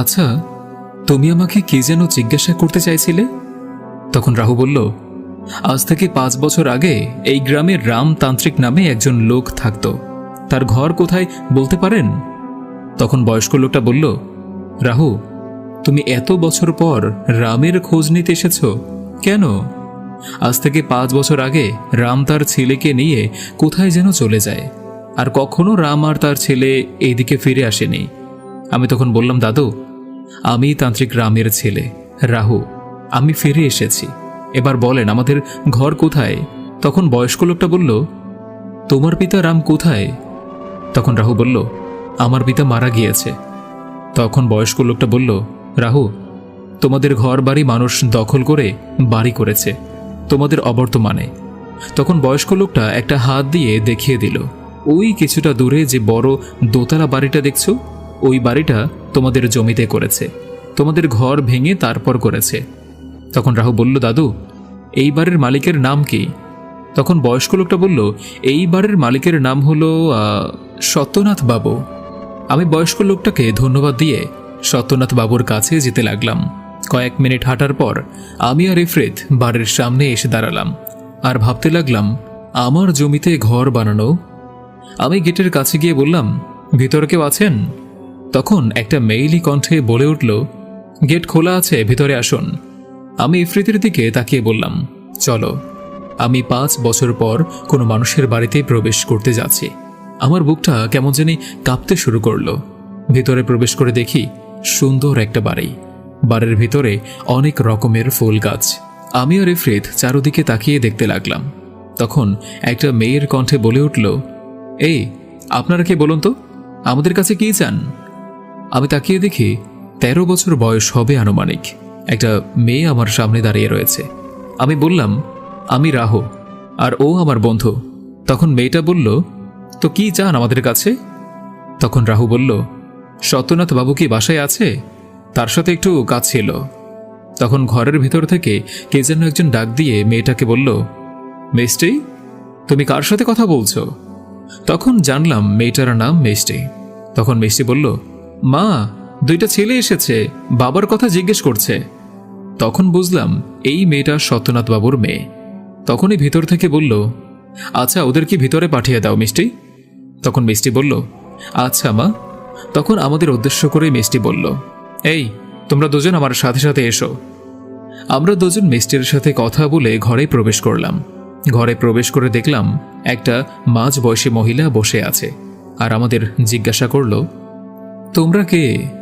আচ্ছা তুমি আমাকে কি যেন জিজ্ঞাসা করতে চাইছিলে? তখন রাহু বলল, আজ থেকে পাঁচ বছর আগে এই গ্রামে রামতান্ত্রিক নামে একজন লোক থাকত। তার ঘর কোথায় বলতে পারেন? তখন বয়স্ক লোকটা বলল, রাহু, তুমি এত বছর পর রামের খোঁজ নিতে এসেছ, কেন? আজ থেকে পাঁচ বছর আগে রাম তার ছেলেকে নিয়ে কোথায় যেন চলে যায়, আর কখনো রাম আর তার ছেলে এইদিকে ফিরে আসেনি। আমি তখন বললাম, দাদু, আমি তান্ত্রিক রামের ছেলে। রাহু, আমি ফিরে এসেছি। এবার বলেন, আমাদের ঘর কোথায়? তখন বয়স্ক লোকটা বলল, তোমার পিতা রাম কোথায়? তখন রাহু বলল, আমার পিতা মারা গিয়েছে। তখন বয়স্ক লোকটা বলল, রাহু, তোমাদের ঘর বাড়ি মানুষ দখল করে বাড়ি করেছে। তোমাদের অবর্তমানে। তখন বয়স্ক লোকটা একটা হাত দিয়ে দেখিয়ে দিল, ওই কিছুটা দূরে যে বড় দোতলা বাড়িটা দেখছ? ওই বাড়িটা তোমাদের জমিতে করেছে। তোমাদের ঘর ভেঙে তারপর করেছে। তখন রাহু বলল, দাদু, এই বাড়ির মালিকের নাম কি? তখন বয়স্ক লোকটা বলল, এই বাড়ির মালিকের নাম হলো সত্যনাথ বাবু। আমি বয়স্ক লোকটাকে ধন্যবাদ দিয়ে সত্যনাথ বাবুর কাছে যেতে লাগলাম। কয়েক মিনিট হাঁটার পর আমি আর ইফরিত বাড়ির সামনে এসে দাঁড়ালাম আর ভাবতে লাগলাম, আমার জমিতে ঘর বানানো? আমি গেটের কাছে গিয়ে বললাম, ভিতরে কেউ আছেন? তখন একটা মেইলি কণ্ঠে বলে উঠল, গেট খোলা আছে, ভিতরে আসুন। আমি ইফরিতের দিকে তাকিয়ে বললাম, চলো। আমি পাঁচ বছর পর কোনো মানুষের বাড়িতে প্রবেশ করতে যাচ্ছি। আমার বুকটা কেমন জানি কাঁপতে শুরু করল। ভিতরে প্রবেশ করে দেখি সুন্দর একটা বাড়ি। বাড়ির ভিতরে অনেক রকমের ফুল গাছ। আমি আর ইফরিত চারোদিকে তাকিয়ে দেখতে লাগলাম। তখন একটা মেয়ের কণ্ঠে বলে উঠল, এই, আপনারা কে বলুন তো? আমাদের কাছে কি চান? আমি তাকিয়ে দেখি তেরো বছর বয়স হবে আনুমানিক। একটা মেয়ে আমার সামনে দাঁড়িয়ে রয়েছে। আমি বললাম, আমি রাহ, আর ও আমার বন্ধু। তখন মেয়েটা বলল, তো কি চান আমাদের কাছে? তখন রাহু বলল, সত্যনাথ বাবু কি বাসায় আছে? তার সাথে একটু কাজ ছিল। তখন ঘরের ভেতর থেকে কে যেন একজন ডাক দিয়ে মেয়েটাকে বলল, মিষ্টি, তুমি কার সাথে কথা বলছো? তখন জানলাম মেয়েটার নাম মিষ্টি। তখন মিষ্টি বলল মা, দুইটা ছেলে এসেছে, বাবার কথা জিজ্ঞেস করছে। তখন বুঝলাম, এই মেয়েটা সত্যনাথ বাবুর মেয়ে। তখনই ভিতর থেকে বলল আচ্ছা ওদের কি ভিতরে পাঠিয়ে দাও মিষ্টি? তখন মিষ্টি বলল আচ্ছা মা। তখন আমাদের উদ্দেশ্য করে মিষ্টি বলল, এই, তোমরা দুজন আমার সাথে সাথে এসো। আমরা দুজন মিষ্টির সাথে কথা বলে ঘরে প্রবেশ করলাম। ঘরে প্রবেশ করে দেখলাম, একটা মাঝ বয়সী মহিলা বসে আছে। আর আমাদের জিজ্ঞাসা করল তোমরা কে?